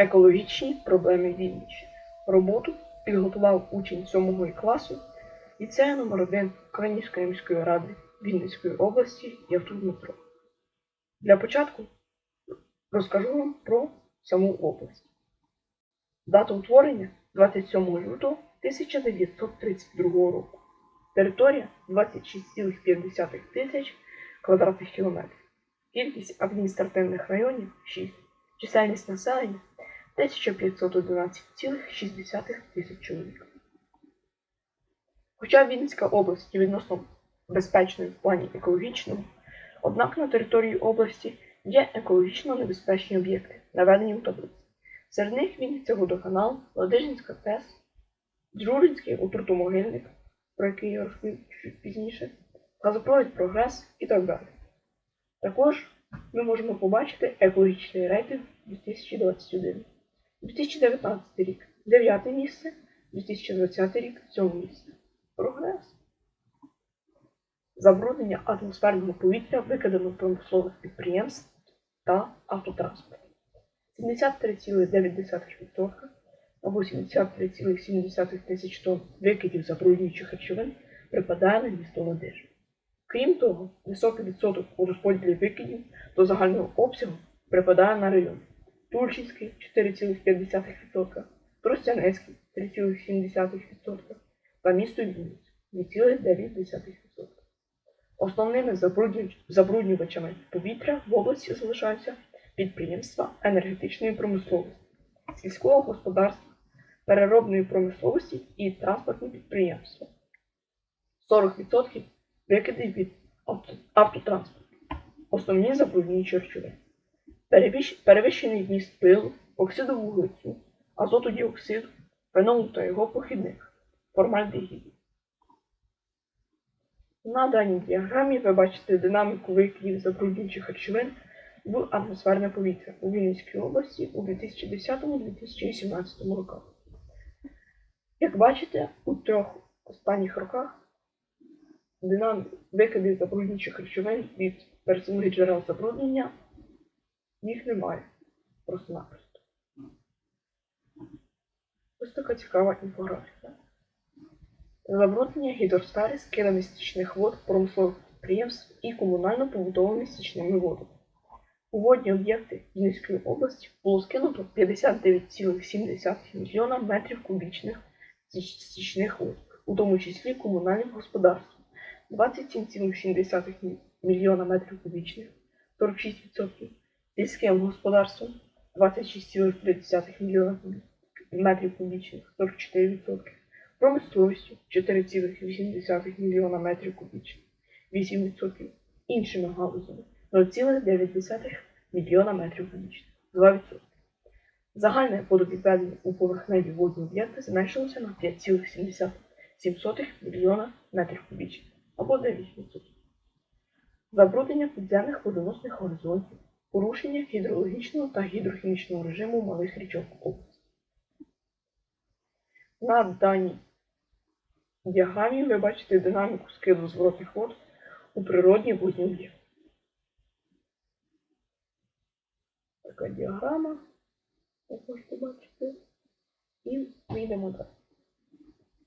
Екологічні проблеми Вінниччини. Роботу підготував учень 7 класу ліцею номер 1 Калинівської міської ради Вінницької області Явтур Дмитро. Для початку розкажу вам про саму область. Дата утворення 27 лютого 1932 року. Територія 26,5 тисяч квадратних кілометрів. Кількість адміністративних районів 6. Чисельність населення 1511,6 тисяч чоловік. Хоча Вінницька область є відносно безпечною в плані екологічному, однак на території області є екологічно небезпечні об'єкти, наведені в таблиці. Серед них Вінниця водоканал, Ладижинська ТЕС, Джуринський отрутомогильник, про який я розповім чуть пізніше, газопровід Прогрес і так далі. Також ми можемо побачити екологічний рейтинг 2021. 2019 рік 9 місце, 2020 рік 7 місце. Прогрес. Забруднення атмосферного повітря викидано промислових підприємств та автотранспорту. 73,9% або 73,7 тисяч тонн викидів забруднюючих речовин припадає на місто Ладиж. Крім того, високий відсоток у розподілі викидів до загального обсягу припадає на район Тульчинський 4,5%, Тростянецький 3,7% та місто Вінниця 2,9%. Основними забруднювачами повітря в області залишаються підприємства енергетичної промисловості, сільського господарства, переробної промисловості і транспортні підприємства. 40% викиди від автотранспорту. Основні забруднюючі речовини. Перевищ- Перевищений вміст пилу, оксиду вуглецю, азоту діоксиду, фенолу та його похідних, формальдегіду. На даній діаграмі ви бачите динаміку викидів забруднюючих речовин в атмосферне повітря у Вінницькій області у 2010-2018 роках. Як бачите, у трьох останніх роках динаміка викидів забруднюючих речовин від пересувних джерел забруднення їх немає просто-напросто. Ось така цікава інфографіка. Забруднення гідросфери скидами стічних вод промислових підприємств і комунально-побутовими стічними водами. У водні об'єкти Вінницької області було скинуто 59,7 мільйона метрів кубічних стіч- стічних вод, у тому числі комунальним господарством 27,7 мільйона метрів кубічних, 46%, сільським господарством 26,3 мільйона метрів кубічних, 44%, промисловістю 4,8 мільйона метрів кубічних, 8%, іншими галузями 0,9 мільйона метрів кубічних, 2%. Загальне водовідведення у поверхневі водні об'єкти зменшилося на 5,77 мільйона метрів кубічних, або 9%. Забруднення підземних водоносних горизонтів, порушення гідрологічного та гідрохімічного режиму малих річок області. На даній діаграмі ви бачите динаміку скиду зворотних вод у природні водні. Така діаграма, як можете бачити. І вийдемо далі.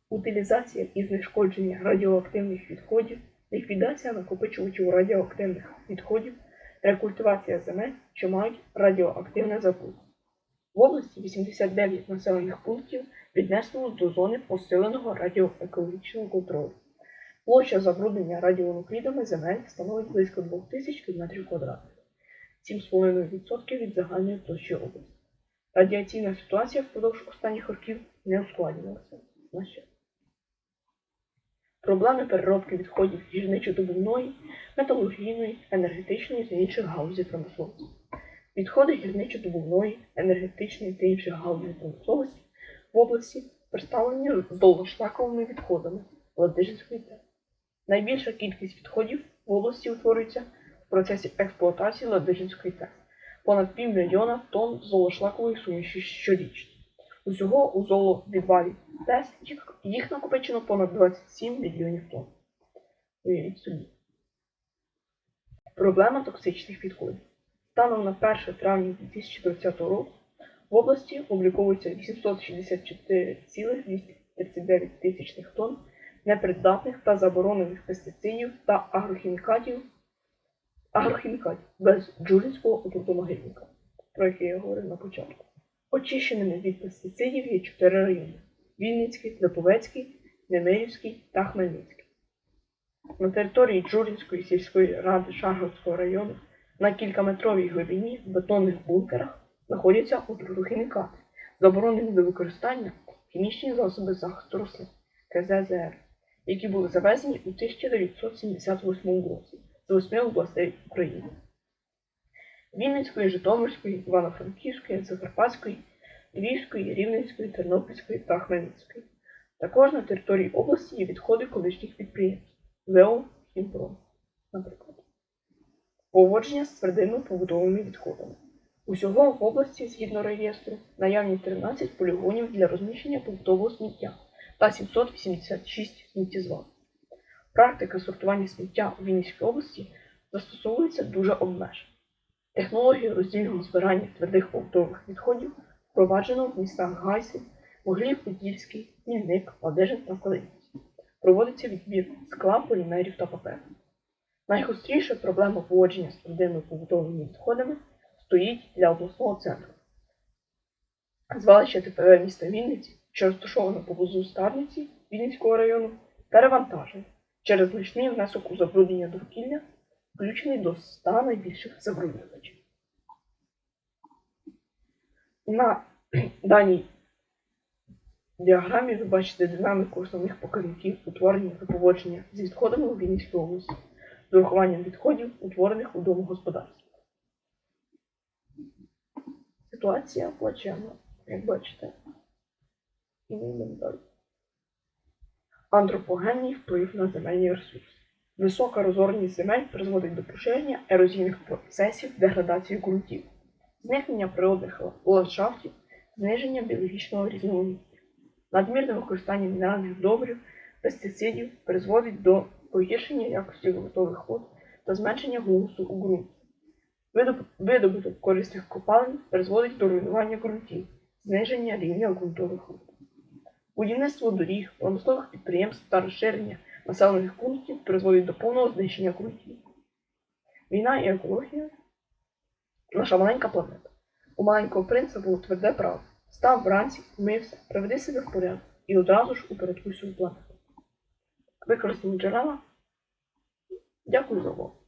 Утилізація і знешкодження радіоактивних відходів, ліквідація накопичувачів радіоактивних відходів, рекультивація земель, що мають радіоактивне забруднення. В області 89 населених пунктів віднесено до зони посиленого радіоекологічного контролю. Площа забруднення радіонуклідами земель становить близько 2000 км2, 7,5% від загальної площі області. Радіаційна ситуація впродовж останніх років не ускладнювалася. Проблеми переробки відходів гірничо-добувної, металургійної, енергетичної та інших галузей промисловості. Відходи гірничо-добувної, енергетичної та інших галузей промисловості в області представлені з долгошлаковими відходами Ладижинської ТЕС. Найбільша кількість відходів в області утворюється в процесі експлуатації Ладижинської ТЕС понад півмільйона тонн золошлакової суміші щорічно. Усього у золовідвалі ТЕС їх, їх накопичено понад 27 мільйонів тонн. Уявіть собі. Проблема токсичних відходів. Станом на 1 травня 2020 року В області обліковується 864,239 тисячних тонн непридатних та заборонених пестицидів та агрохімікатів, агрохімікатів без джуринського отрутомогильника, про який я говорив на початку. Очищеними від пестицидів є чотири райони: Вінницький, Липовецький, Немирівський та Хмельницький. На території Джуринської сільської ради Шаргородського району на кількаметровій глибині в бетонних бункерах знаходяться отрутохімікати, заборонені до використання хімічні засоби захисту рослин КЗЗР, які були завезені у 1978 році з восьми областей України. Вінницької, Житомирської, Івано-Франківської, Закарпатської, Львівської, Рівненської, Тернопільської та Хмельницької. Також на території області є відходи колишніх підприємств ВЕО Хімпром, наприклад. Поводження з твердими побутовими відходами. Усього в області, згідно реєстру, наявні 13 полігонів для розміщення побутового сміття та 786 сміттєзвал. Практика сортування сміття у Вінницькій області застосовується дуже обмежено. Технологію роздільного збирання твердих побутових відходів впроваджено в містах Гайсі, Моглів, Подільський, Хмільник, Ладижин та Калинівці. Проводиться відбір скла, полімерів та паперу. Найгостріша проблема поводження з твердими побутовими відходами стоїть для обласного центру. Звалище ТПВ міста Вінниці, що розташовано поблизу Старниці Вінницького району, перевантажене через значний внесок у забруднення довкілля, включений до 100 найбільших забруднювачів. На даній діаграмі ви бачите динаміку основних показників утворення та поводження з відходами у Вінницькій області з урахуванням відходів, утворених у домогосподарстві. Ситуація плачевна, як бачите. І. Антропогенний вплив на земельні ресурси. Висока розорність земель призводить до поширення ерозійних процесів, деградації ґрунтів, зникнення природних ландшафтів, зниження біологічного різноманіття. Надмірне використання мінеральних добрив, пестицидів призводить до погіршення якості ґрунтових вод та зменшення гумусу у ґрунті. Видобуток корисних копалин призводить до руйнування ґрунтів, зниження рівня ґрунтових вод. Будівництво доріг, промислових підприємств та розширення населених пунктів призводить до повного знищення ґрунтів. Війна і екологія наша маленька планета. У маленького принца було тверде право. Став вранці, вмився, приведи себе в порядок і одразу ж упередкуй свою планету. Використані джерела. Дякую за увагу.